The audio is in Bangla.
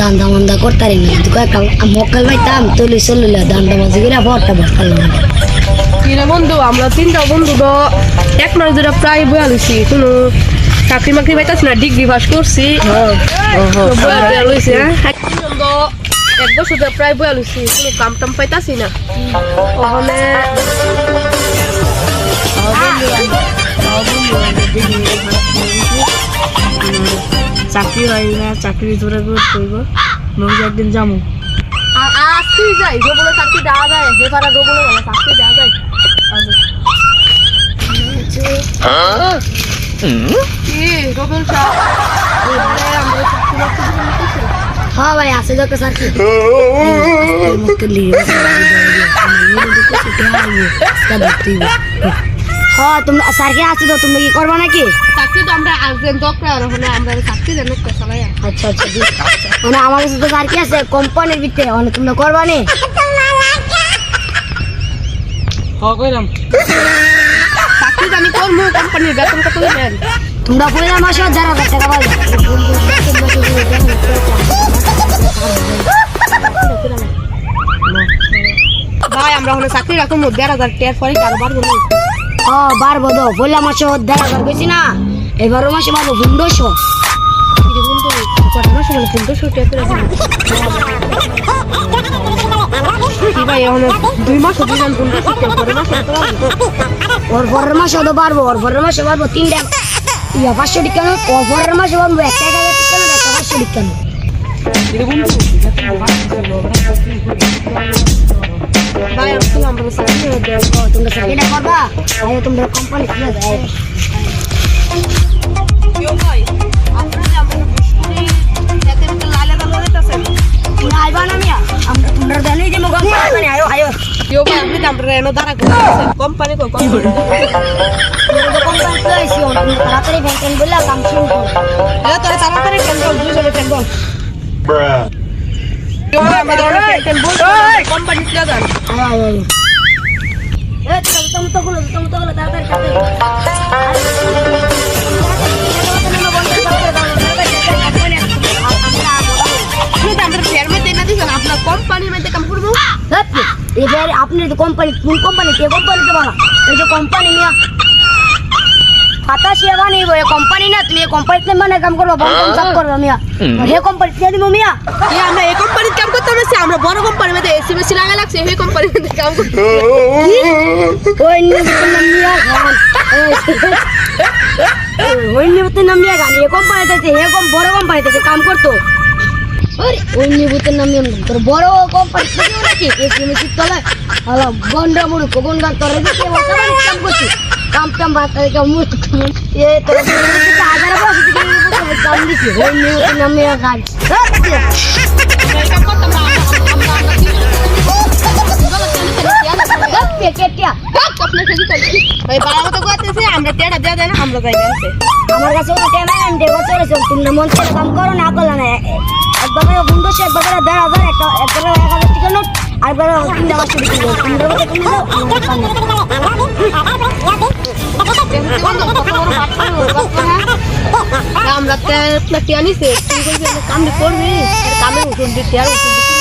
দান্দা মান্দা করতারি না। যদি একটা মক্কাল পাইতাম তৈলি চলিলে দান্দা মাঝে করে বরটা বসতাম কিরে বন্ধু আমরা তিনটা বন্ধু তো এক মাস ধরে প্রায় বয়ালিছি কোনো চাকরি মাকরি পাইতাছি না ডিগ্রি পাস করছি। বয়া বয়া লইছে হ্যাঁ। তিনজন তো এক বছর ধরে প্রায় বয়ালিছি কোনো কাম টাম পাইতাছি না। চাকরি হয় না চাকরি ধরে করব। নবী একদিন যাব। যাই চাকরি দেওয়া যায় হে বলে চাকরি দেওয়া যায়। চাকরি নিতেছি। হ্যাঁ ভাই আছে যত স্যার কি। হ্যাঁ তোমরা স্যারকে আছে তো তুমি কি করবা নাকি? চাকরি তো আমরা আজকে দরকার হলে আমরা চাকরি দেন তো সবাই। আচ্ছা আচ্ছা মানে আমার কাছে তো স্যার কি আছে কোম্পানির ভিতরে মানে তোমরা করবা নি? হ কইলাম। চাকরি আমি করব কোম্পানির বেতন কত তোমরা ভাই আমরা হলে চাকরি রাখুন দেড় হাজার টিয়ার পরে না ও বারবো তো পয়লা মাসে দেড় হাজার গেছি না। এবারো মাসে পাবো পনেরোশো করে? ওর পরের মাসে তো পারব ওর পরের মাসে পারব তিনটা। ইয়া, পাঁচশো টিকা ওর পরের মাসে পারব একটা এক হাজার একটা ভাই আমি তোমরা করবা আরে তোমরা কোম্পানি খুলে দেয় ভাই তোমরা না মিয়া? আমরা তোমরা জানি যে মুখ কোম্পানি আয়ো আয়ো। ভাই আপনি তো আমরা এনে দাঁড়া করতেছেন কোম্পানি তাড়াতাড়ি কোম্পানি খুলে দেন আয়ো আয়ো আয়ো এ তোমরা তো গুলো তোমরা তো গুলো তাড়াতাড়ি তাড়াতাড়ি আপনি তো আমরা ফেয়ার মধ্যে না দিছেন আপনার কোম্পানির মধ্যে কাম করবো এবার আপনি তো কোম্পানি কোন কোম্পানি কে কোম্পানি তো বলা এই যে কোম্পানি নিয়া খাতা সেবা নেই বই কোম্পানি না তুমি কোম্পানিতে মানে কাম করব বন্ধ সব করব মিয়া। হে কোম্পানি দিয়ে দিব মিয়া। এ আমরা এই কোম্পানির কাম করতে পারছি আমরা বড় কোম্পানির মধ্যে এসি মেসি লাগা লাগছে এই কোম্পানির মধ্যে কাম করতে ওই নিবতের নাম মিয়া গান ওই নিবতের নাম মিয়া গান কোম্পানিতে হে কম বড় কোম্পানিতে কাম করতো। ওই নিবতের নাম মিয়া তোর বড় কোম্পানি থেকে নাকি? এসি মেসি তলে হলো গন্ডা মুড়ু কোন গান তোর দিকে কাম করছি। কাম টাম বাদ কাম মুড়ু এ তোর হাজার বছর থেকে কাম দিছি ওই নিবতের নাম মিয়া গান কাম করতাম না আমরা আমরা কাছে ওটা টেনা আমি দেবো চলেছে তোমরা মন থেকে কাম করো না করলে না একবার বন্ধু সে একবার দেড় হাজার একটা একবার এক হাজার টিকা নোট আরেকবার তিনটা পাঁচশো টিকা নোট তোমরা মধ্যে তুমি দাও আমার কাম আমরা টিয়া নিছে তুই বলবি কামড়ি করবি কামে উঠুন দিতে আর উঠুন দিতে